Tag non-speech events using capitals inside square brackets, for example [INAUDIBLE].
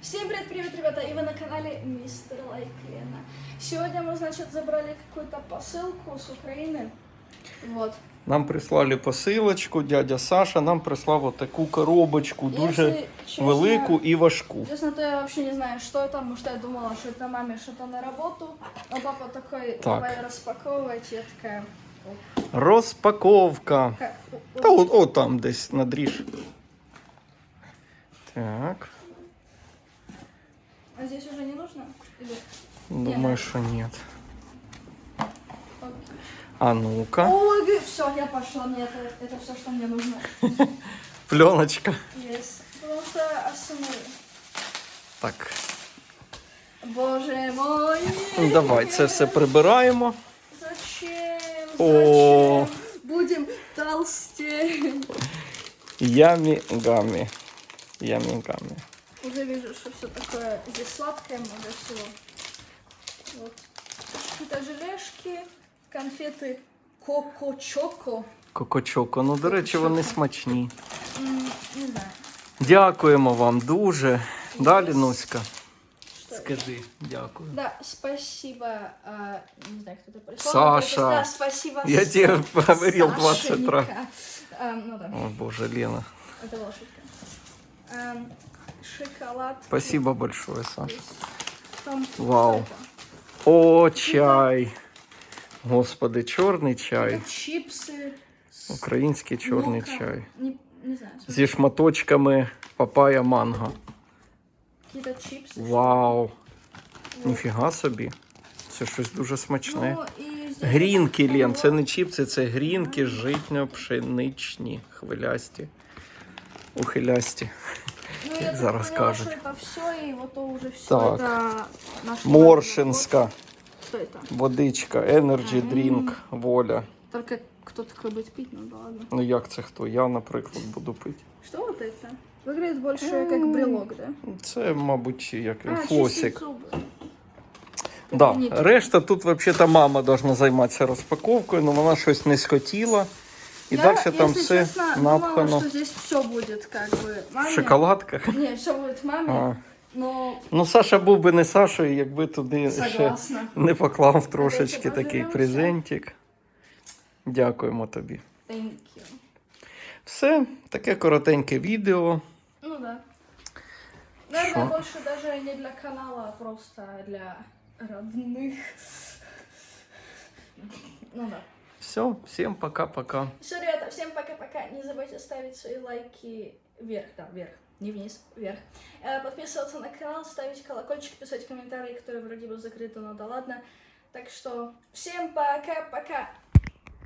Всем привет, привет, ребята, и вы на канале Мистер Лайклена. Сегодня мы, значит, забрали какую-то посылку с Украины. Вот. Нам прислали посилочку, дядя Саша нам прислав отаку коробочку, дуже Если честно- велику і важку. Честно, то я вообще не знаю, что это, потому что я думала, что это маме что-то на работу. А папа такой, давай распаковывать. Я такая, «О, Розпаковка. как? О, Та о». от, от там десь надріж. Так, А здесь уже не нужно? Или... думаю, що ні. Окей. А ну-ка, Ой, все, я пошла, мне это, это все, что мне нужно. пленочка. Yes. Потому что. Так, Боже мой. ну, давай це все прибираємо. Зачем? О. Зачем? Будем толстеть. Ямі гамі. Ямі гамі. Уже вижу, что все такое здесь сладкое много всего. Вот. Какие-то желешки, конфеты Коко-Чоко. Кокочоко. Ну, до речі, вони смачні. М, Не знаю. Дякуємо вам дуже. Далі, Нуська. Что это? Скажи, дякую. Да, спасибо. а, не знаю, кто это прислал. Саша. Да, спасибо. Я С- тебе говорил 20 раз. Сашенька. А, ну да, О, боже, Лена. это была шутка. Ам, шоколад. Спасибо большое, Саша. Там Вау. что это? О, чай. Господи, чорний чай. Это чипсы. с Український чорний луком. чай. Не, не знаю. смотри. Зі шматочками папая манго. Какие-то чипсы. Вау. Вот. Ніфіга собі. Це щось дуже смачне. Ну, и здесь Грінки, вот Лен, такой це вот. не чіпси, це грінки житньо-пшеничні, хвилясті. Ухилясті. Ну, я так зараз поняла, кажуть. что это все, и вот то уже все. Так. Это наш Моршинська Что это? водичка, Energy Drink, воля. Только кто такой будет пить, ну да ладно. Ну як це хто? Я, наприклад, буду пити. Что вот это? Выглядит больше как брелок, да? Це, мабуть, як А, флосик. чистить зубы. Да. Ні. Решта тут взагалі мама должна займатися розпаковкою, але вона щось не схотіла. І Я, далі там все честно, думала, что здесь все будет как бы в шоколадках. [LAUGHS] Не, все будет маме, А. но Ну, Саша був би не Сашою, якби туди ще не поклав трошечки Давайте такий поживемося. презентик. Дякуємо тобі. Thank you. Все, таке коротеньке відео. Ну да. Наверное, Шо? больше даже не для канала, а просто для родных. Ну да. Все, всім пока-пока. Все, ребята, всем пока-пока. Не забывайте ставить свои лайки вверх, да, вверх, не вниз, вверх. Э, Подписываться на канал, ставить колокольчик, писать комментарии, которые вроде бы закрыты, но да ладно. Так что всем пока-пока.